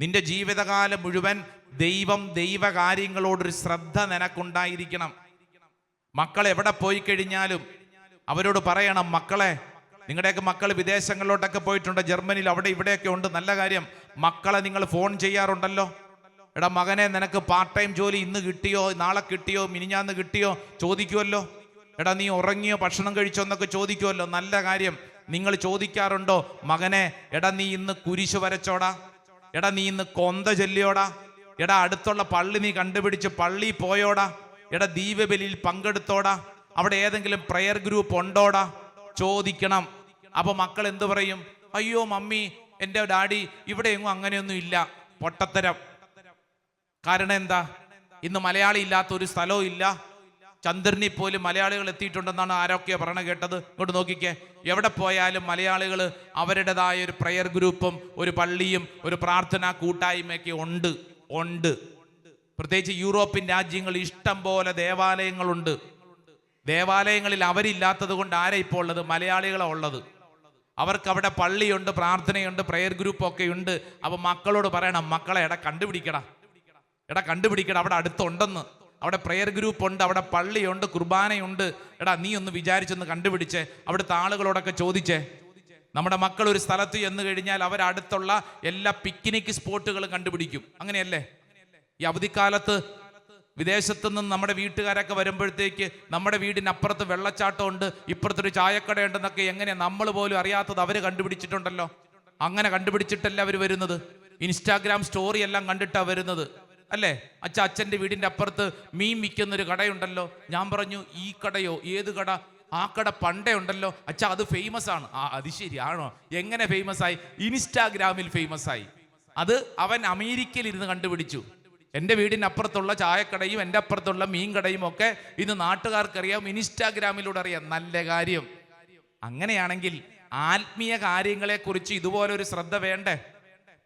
നിന്റെ ജീവിതകാലം മുഴുവൻ ദൈവം ദൈവകാര്യങ്ങളോടൊരു ശ്രദ്ധ നിനക്കുണ്ടായിരിക്കണം. മക്കൾ എവിടെ പോയി കഴിഞ്ഞാലും അവരോട് പറയണം മക്കളെ നിങ്ങളുടെയൊക്കെ മക്കൾ വിദേശങ്ങളിലോട്ടൊക്കെ പോയിട്ടുണ്ട് ജർമ്മനിയിൽ അവിടെ ഇവിടെയൊക്കെ ഉണ്ട് നല്ല കാര്യം. മക്കളെ നിങ്ങൾ ഫോൺ ചെയ്യാറുണ്ടല്ലോ? എടാ മകനെ നിനക്ക് പാർട്ട് ടൈം ജോലി ഇന്ന് കിട്ടിയോ നാളെ കിട്ടിയോ മിനിഞ്ഞാന്ന് കിട്ടിയോ ചോദിക്കുമല്ലോ എടാ നീ ഉറങ്ങിയോ ഭക്ഷണം കഴിച്ചോ എന്നൊക്കെ ചോദിക്കുമല്ലോ നല്ല കാര്യം. നിങ്ങൾ ചോദിക്കാറുണ്ടോ? മകനെ എടാ നീ ഇന്ന് കുരിശ് വരച്ചോടാ. എടാ നീ ഇന്ന് കൊന്ത ചൊല്ലിയോടാ? എടാ അടുത്തുള്ള പള്ളി നീ കണ്ടുപിടിച്ച് പള്ളി പോയോടാ? എടാ ദീപബലിയിൽ പങ്കെടുത്തോടാ? അവിടെ ഏതെങ്കിലും പ്രയർ ഗ്രൂപ്പ് ഉണ്ടോടാ? ചോദിക്കണം. അപ്പൊ മക്കൾ എന്തു പറയും? അയ്യോ മമ്മി എന്റെ ഡാഡി ഇവിടെ എങ്ങും അങ്ങനെയൊന്നും ഇല്ല. പൊട്ടത്തരം. കാരണം എന്താ? ഇന്ന് മലയാളി ഇല്ലാത്ത ഒരു സ്ഥലവും ഇല്ല. ചന്ദ്രനിൽ പോലും മലയാളികൾ എത്തിയിട്ടുണ്ടെന്നാണ് ആരൊക്കെ പറയണ കേട്ടത്. ഇങ്ങോട്ട് നോക്കിക്കേ. എവിടെ പോയാലും മലയാളികൾ അവരുടേതായ ഒരു പ്രയർ ഗ്രൂപ്പും ഒരു പള്ളിയും ഒരു പ്രാർത്ഥനാ കൂട്ടായ്മയൊക്കെ ഉണ്ട്. ഉണ്ട്. പ്രത്യേകിച്ച് യൂറോപ്യൻ രാജ്യങ്ങൾ ഇഷ്ടം പോലെ ദേവാലയങ്ങളുണ്ട്. ദേവാലയങ്ങളിൽ അവരില്ലാത്തത് കൊണ്ട് ആരാ ഇപ്പോൾ ഉള്ളത്? മലയാളികളാണ് ഉള്ളത്. അവർക്ക് അവിടെ പള്ളിയുണ്ട് പ്രാർത്ഥനയുണ്ട് പ്രയർ ഗ്രൂപ്പ് ഒക്കെ ഉണ്ട്. അപ്പൊ മക്കളോട് പറയണം മക്കളെ എടാ കണ്ടുപിടിക്കടാ. എടാ കണ്ടുപിടിക്കടാ അവിടെ അടുത്തുണ്ടെന്ന്. അവിടെ പ്രെയർ ഗ്രൂപ്പ് ഉണ്ട് അവിടെ പള്ളിയുണ്ട് കുർബാനയുണ്ട്. എടാ നീ ഒന്ന് വിചാരിച്ചൊന്ന് കണ്ടുപിടിച്ചേ. അവിടുത്തെ ആളുകളോടൊക്കെ ചോദിച്ചേ. നമ്മുടെ മക്കൾ ഒരു സ്ഥലത്ത് ചെന്ന് കഴിഞ്ഞാൽ അവരടുത്തുള്ള എല്ലാ പിക്നിക് സ്പോട്ടുകളും കണ്ടുപിടിക്കും. അങ്ങനെയല്ലേ? ഈ അവധിക്കാലത്ത് വിദേശത്തു നിന്ന് നമ്മുടെ വീട്ടുകാരൊക്കെ വരുമ്പോഴത്തേക്ക് നമ്മുടെ വീടിനപ്പുറത്ത് വെള്ളച്ചാട്ടമുണ്ട് ഇപ്പുറത്തൊരു ചായക്കടയുണ്ടെന്നൊക്കെ എങ്ങനെ നമ്മൾ പോലും അറിയാത്തത് അവർ കണ്ടുപിടിച്ചിട്ടുണ്ടല്ലോ. അങ്ങനെ കണ്ടുപിടിച്ചിട്ടല്ല അവർ വരുന്നത്? ഇൻസ്റ്റാഗ്രാം സ്റ്റോറി എല്ലാം കണ്ടിട്ടാണ് വരുന്നത്. അല്ലേ? അച്ഛ അച്ഛന്റെ വീടിന്റെ അപ്പുറത്ത് മീൻ വിൽക്കുന്നൊരു കടയുണ്ടല്ലോ. ഞാൻ പറഞ്ഞു ഈ കടയോ? ഏത് കട? ആ കട പണ്ടേ ഉണ്ടല്ലോ. അച്ഛ അത് ഫേമസ് ആണ്. ആ അത് ശരിയാണോ എങ്ങനെ ഫേമസ് ആയി? ഇൻസ്റ്റാഗ്രാമിൽ ഫേമസ് ആയി. അത് അവൻ അമേരിക്കയിൽ ഇരുന്ന് കണ്ടുപിടിച്ചു. എന്റെ വീടിന് അപ്പുറത്തുള്ള ചായക്കടയും എന്റെ അപ്പുറത്തുള്ള മീൻ കടയും ഒക്കെ ഇന്ന് നാട്ടുകാർക്കറിയാം ഇൻസ്റ്റാഗ്രാമിലൂടെ അറിയാം. നല്ല കാര്യം. അങ്ങനെയാണെങ്കിൽ ആത്മീയ കാര്യങ്ങളെക്കുറിച്ച് ഇതുപോലൊരു ശ്രദ്ധ വേണ്ടേ?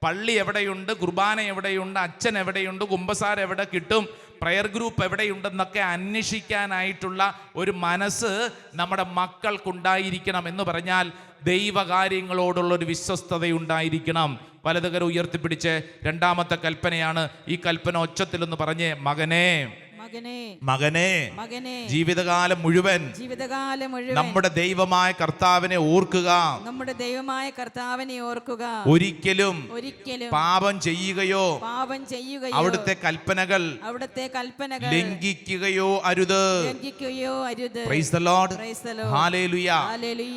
പള്ളി എവിടെയുണ്ട്? കുർബാന എവിടെയുണ്ട്? അച്ഛൻ എവിടെയുണ്ട്? കുമ്പസാർ എവിടെ കിട്ടും? പ്രയർ ഗ്രൂപ്പ് എവിടെയുണ്ടെന്നൊക്കെ അന്വേഷിക്കാനായിട്ടുള്ള ഒരു മനസ്സ് നമ്മുടെ മക്കൾക്കുണ്ടായിരിക്കണം എന്ന് പറഞ്ഞാൽ ദൈവകാര്യങ്ങളോടുള്ള ഒരു വിശ്വസ്തത ഉണ്ടായിരിക്കണം വലതുകര ഉയർത്തിപ്പിടിച്ച് രണ്ടാമത്തെ കൽപ്പനയാണ് ഈ കൽപ്പന ഒച്ചത്തിലെന്ന് പറഞ്ഞേ മകനെ മകനെ. ജീവിതകാലം മുഴുവൻ ജീവിതകാലം മുഴുവൻ നമ്മുടെ ദൈവമായ കർത്താവിനെ ഓർക്കുക. നമ്മുടെ ദൈവമായ കർത്താവിനെ ഓർക്കുക. ഒരിക്കലും ഒരിക്കലും പാപം ചെയ്യുകയോ പാപം ചെയ്യുകയോ അവിടുത്തെ കൽപ്പനകൾ അവിടുത്തെ കൽപ്പനകൾ ലംഘിക്കുകയോ അരുത്. ലംഘിക്കുകയോ അരുത്. Praise the lord. Hallelujah hallelujah